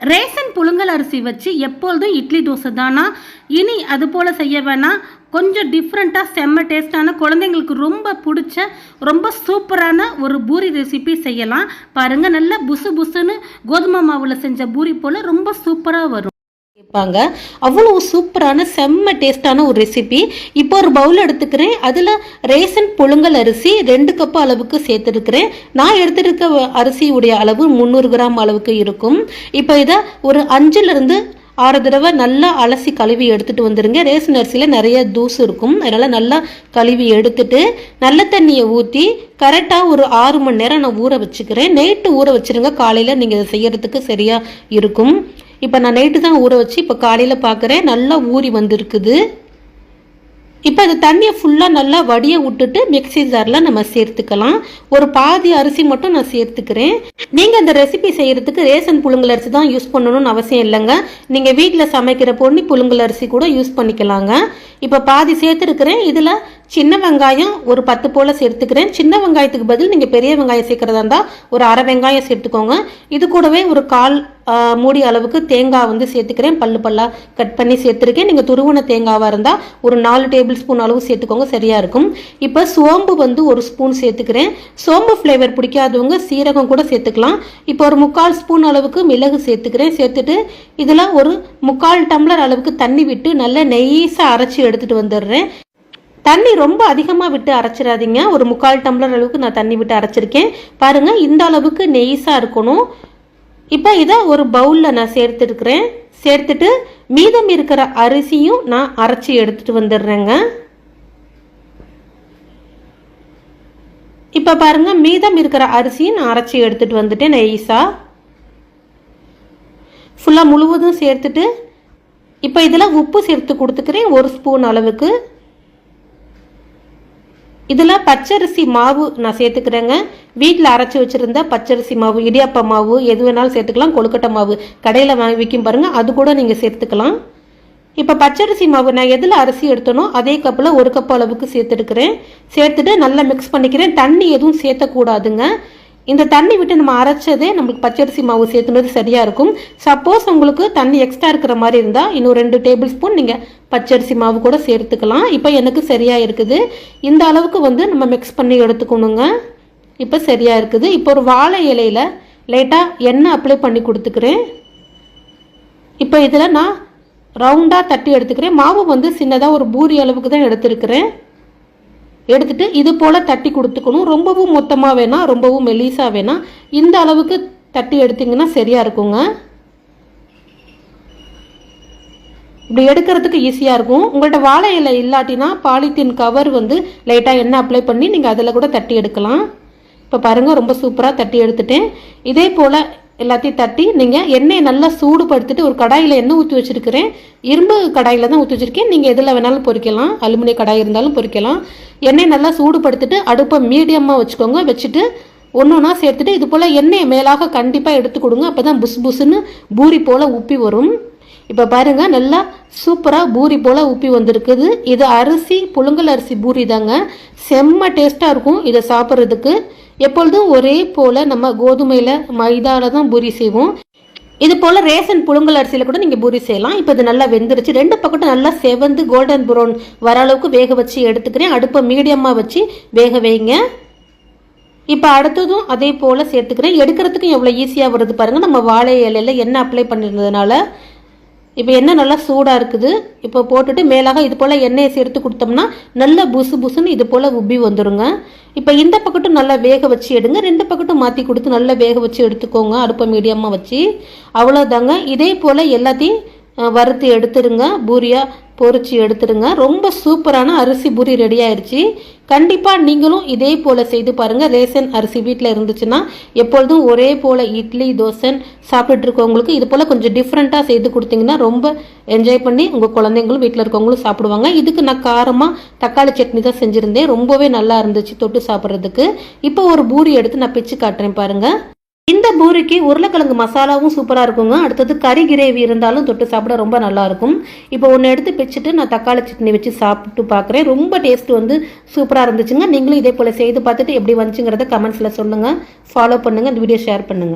Ration புழுங்கல் அரிசி வச்சு எப்பொழுதும் இட்லி தோசை தானா? இனி அது போல் செய்ய வேணாம். கொஞ்சம் டிஃப்ரெண்ட்டாக செம்ம டேஸ்டான குழந்தைங்களுக்கு ரொம்ப பிடிச்ச ரொம்ப சூப்பரான ஒரு பூரி ரெசிபி செய்யலாம். பாருங்கள் நல்ல புசு புசுன்னு கோதுமை மாவில் செஞ்ச பூரி போல் ரொம்ப சூப்பராக வரும். கேட்பாங்க. அவ்வளோ சூப்பரான செம்ம டேஸ்டான ஒரு ரெசிபி இப்போ ஒரு பவுல் எடுத்துக்கிறேன். அதில் ரேசன் புழுங்கல் அரிசி ரெண்டு கப் அளவுக்கு சேர்த்துருக்கிறேன். நான் எடுத்துருக்க அரிசியுடைய அளவு முந்நூறு கிராம் அளவுக்கு இருக்கும். இப்போ இதை ஒரு அஞ்சுலேருந்து ஆறு தடவை நல்லா அலசி கழுவி எடுத்துகிட்டு வந்துடுங்க ரேசன் அரிசியில் நிறைய தூசு இருக்கும். அதனால் நல்லா கழுவி எடுத்துட்டு நல்ல தண்ணியை ஊற்றி கரெக்டாக ஒரு ஆறு மணி நேரம் நான் ஊற வச்சுக்கிறேன். நைட்டு ஊற வச்சுருங்க. காலையில் நீங்கள் இதை செய்கிறதுக்கு சரியாக இருக்கும். இப்போ நான் நைட்டு தான் ஊற வச்சு இப்போ காலையில் பார்க்குறேன் நல்லா ஊறி வந்திருக்குது. இப்போ இந்த தண்ணியை ஃபுல்லாக நல்லா வடிய விட்டுட்டு மிக்ஸி ஜாரில் நம்ம சேர்த்துக்கலாம். ஒரு பாதி அரிசி மட்டும் நான் சேர்த்துக்கிறேன். நீங்கள் அந்த ரெசிபி செய்கிறதுக்கு ரேஷன் புழுங்கல் அரிசி தான் யூஸ் பண்ணணும்னு அவசியம் இல்லைங்க. நீங்கள் வீட்டில் சமைக்கிற பொன்னி புழுங்கல் அரிசி கூட யூஸ் பண்ணிக்கலாங்க. இப்போ பாதி சேர்த்துருக்குறேன். இதில் சின்ன வெங்காயம் ஒரு பத்து போல் சேர்த்துக்கிறேன். சின்ன வெங்காயத்துக்கு பதில் நீங்கள் பெரிய வெங்காயம் சேர்க்குறதா இருந்தால் ஒரு அரை வெங்காயம் சேர்த்துக்கோங்க. இது கூடவே ஒரு கால் மூடி அளவுக்கு தேங்காய் வந்து சேர்த்துக்கிறேன். பல்லு பல்லாக கட் பண்ணி சேர்த்துருக்கேன். நீங்கள் துருவன தேங்காவாக இருந்தால் ஒரு நாலு டேபிள் ஸ்பூன் அளவு சேர்த்துக்கோங்க. சரியாக இருக்கும். இப்போ சோம்பு வந்து ஒரு ஸ்பூன் சேர்த்துக்கிறேன். சோம்பு ஃப்ளேவர் பிடிக்காதவங்க சீரகம் கூட சேர்த்துக்கலாம். இப்போ ஒரு முக்கால் ஸ்பூன் அளவுக்கு மிளகு சேர்த்துக்கிறேன். சேர்த்துட்டு இதில் ஒரு முக்கால் டம்ளர் அளவுக்கு தண்ணி விட்டு நல்லா நெய்ஸாக அரைச்சி எடுத்துகிட்டு வந்துடுறேன். தண்ணி ரொம்ப அதிகமாக விட்டு அரைச்சிடாதீங்க. ஒரு முக்கால் டம்ளர் அளவுக்கு நான் தண்ணி விட்டு அரைச்சிருக்கேன். பாருங்கள் இந்த அளவுக்கு நெய்ஸாக இருக்கணும். இப்போ இதை ஒரு பவுலில் நான் சேர்த்துருக்குறேன். சேர்த்துட்டு மீதம் இருக்கிற அரிசியும் நான் அரைச்சி எடுத்துட்டு வந்துடுறேங்க. இப்போ பாருங்க மீதம் இருக்கிற அரிசியும் நான் அரைச்சி எடுத்துட்டு வந்துட்டேன் நெய்ஸாக ஃபுல்லாக முழுவதும் சேர்த்துட்டு இப்போ இதில் உப்பு சேர்த்து கொடுத்துக்கிறேன் ஒரு ஸ்பூன் அளவுக்கு. இதில் பச்சரிசி மாவு நான் சேர்த்துக்கிறேங்க. வீட்டில் அரைச்சி வச்சுருந்த பச்சரிசி மாவு இடியாப்ப மாவு எது வேணாலும் சேர்த்துக்கலாம். கொழுக்கட்டை மாவு கடையில் வாங்கி விற்கும் பாருங்கள் அது கூட நீங்கள் சேர்த்துக்கலாம். இப்போ பச்சரிசி மாவு நான் எதில் அரிசி எடுத்தனோ அதே கப்பில் ஒரு கப் அளவுக்கு சேர்த்துருக்கிறேன் சேர்த்துட்டு நல்லா மிக்ஸ் பண்ணிக்கிறேன். தண்ணி எதுவும் சேர்த்தக்கூடாதுங்க. இந்த தண்ணி விட்டு நம்ம அரைச்சதே நம்மளுக்கு பச்சரிசி மாவு சேர்த்துனது சரியாக இருக்கும். சப்போஸ் உங்களுக்கு தண்ணி எக்ஸ்ட்ரா இருக்கிற மாதிரி இருந்தால் இன்னும் ரெண்டு டேபிள் ஸ்பூன் நீங்கள் பச்சரிசி மாவு கூட சேர்த்துக்கலாம். இப்போ எனக்கு சரியாக இருக்குது. இந்த அளவுக்கு வந்து நம்ம மிக்ஸ் பண்ணி எடுத்துக்கணுங்க. இப்போ சரியாக இருக்குது. இப்போ ஒரு வாழை இலையில் லைட்டாக எண்ணெய் அப்ளை பண்ணி கொடுத்துக்கிறேன். இப்போ இதில் நான் ரவுண்டாக தட்டி எடுத்துக்கிறேன். மாவு வந்து சின்னதாக ஒரு பூரி அளவுக்கு தான் எடுத்துருக்கிறேன். எடுத்துட்டு இது போல் தட்டி கொடுத்துக்கணும். ரொம்பவும் மொத்தமாக வேணாம் ரொம்பவும் மெலிசாக வேணாம் இந்த அளவுக்கு தட்டி எடுத்திங்கன்னா சரியாக இருக்குங்க. இப்படி எடுக்கிறதுக்கு ஈஸியாக இருக்கும். உங்கள்கிட்ட வாழை இலை இல்லாட்டினா பாலித்தீன் கவர் வந்து லைட்டாக எண்ணெய் அப்ளை பண்ணி நீங்கள் அதில் கூட தட்டி எடுக்கலாம். இப்போ பாருங்கள் ரொம்ப சூப்பராக தட்டி எடுத்துட்டேன். இதே போல் எல்லாத்தையும் தட்டி நீங்கள் எண்ணெயை நல்லா சூடுபடுத்திட்டு ஒரு கடாயில் எண்ணெய் ஊற்றி வச்சுருக்கிறேன். இரும்பு கடாயில் தான் ஊற்றி வச்சுருக்கேன். நீங்கள் எதில் வேணாலும் பொறிக்கலாம். அலுமினிய கடாய் இருந்தாலும் பொரிக்கலாம் எண்ணெய் நல்லா சூடுபடுத்திட்டு அடுப்பை மீடியமாக வச்சுக்கோங்க. வச்சுட்டு ஒன்று ஒன்றா சேர்த்துட்டு இது போல் எண்ணெயை மேலாக கண்டிப்பாக எடுத்து கொடுங்க. அப்போ தான் புஸ் புஸ்ன்னு பூரி போல் உப்பி வரும். இப்போ பாருங்கள் நல்லா சூப்பராக பூரி போல் உப்பி வந்திருக்குது. இது அரிசி புழுங்கல் அரிசி பூரி தாங்க. செம்ம டேஸ்ட்டாக இருக்கும் இதை சாப்பிட்றதுக்கு. எப்பொழுதும் ஒரே போல் நம்ம கோதுமையில் மைதாவில் தான் பூரி செய்வோம். இது போல் ரேஷன் புழுங்கல் அரிசியில் கூட நீங்கள் பூரி செய்யலாம். இப்போ இது நல்லா வெந்துருச்சு. ரெண்டு பக்கட்டும் நல்லா செவந்து கோல்டன் ப்ரௌன் வர அளவுக்கு வேக வச்சு எடுத்துக்கிறேன். அடுப்பை மீடியமாக வச்சு வேக வைங்க. இப்போ அடுத்ததும் அதே போல் சேர்த்துக்கிறேன். எடுக்கிறதுக்கும் எவ்வளோ ஈஸியாக வருது பாருங்கள் நம்ம வாழை இலையில் எண்ணெய் அப்ளை பண்ணிருந்ததுனால இப்போ எண்ணெய் நல்லா சூடாக இருக்குது. இப்போ போட்டுட்டு மேலாக இது போல் எண்ணெயை சேர்த்து கொடுத்தோம்னா நல்லா புசு புசுன்னு இது போல் உப்பி வந்துடுங்க இப்போ இந்த பக்கட்டும் நல்லா வேக வச்சு எடுங்க. ரெண்டு பக்கட்டும் மாற்றி கொடுத்து நல்லா வேக வச்சு எடுத்துக்கோங்க. அடுப்பை மீடியமாக வச்சு. அவ்வளோதாங்க இதே போல் எல்லாத்தையும் வறுத்து எடுத்துருங்க. பூரியாக பொறிச்சு எடுத்துருங்க ரொம்ப சூப்பரான அரிசி பூரி ரெடி ஆயிடுச்சு கண்டிப்பாக நீங்களும் இதே போல் செய்து பாருங்கள் ரேஷன் அரிசி வீட்டில் இருந்துச்சுன்னா எப்பொழுதும் ஒரே போல் இட்லி தோசை சாப்பிட்டுட்டு இருக்கவங்களுக்கு இது போல் கொஞ்சம் டிஃப்ரெண்ட்டாக செய்து கொடுத்தீங்கன்னா ரொம்ப என்ஜாய் பண்ணி உங்கள் குழந்தைங்களும் வீட்டில் இருக்கவங்களும் சாப்பிடுவாங்க. இதுக்கு நான் காரமாக தக்காளி சட்னி தான் செஞ்சுருந்தேன். ரொம்பவே நல்லா இருந்துச்சு தொட்டு சாப்பிட்றதுக்கு. இப்போ ஒரு பூரி எடுத்து நான் பிச்சு காட்டுறேன் பாருங்கள் இந்த பூரிக்கு உருளைக்கிழங்கு மசாலாவும் சூப்பராக இருக்குங்க. அடுத்தது கறி கிரேவி இருந்தாலும் தொட்டு சாப்பிட ரொம்ப நல்லாயிருக்கும் இப்போ ஒன்று எடுத்து பிச்சுட்டு நான் தக்காளி சட்னி வச்சு சாப்பிட்டு பார்க்குறேன் ரொம்ப டேஸ்ட் வந்து சூப்பராக இருந்துச்சுங்க. நீங்களும் இதே போல் செய்து பார்த்துட்டு எப்படி வந்துச்சுங்கிறத கமெண்ட்ஸில் சொல்லுங்கள் ஃபாலோ பண்ணுங்கள் இந்த வீடியோ ஷேர் பண்ணுங்கள்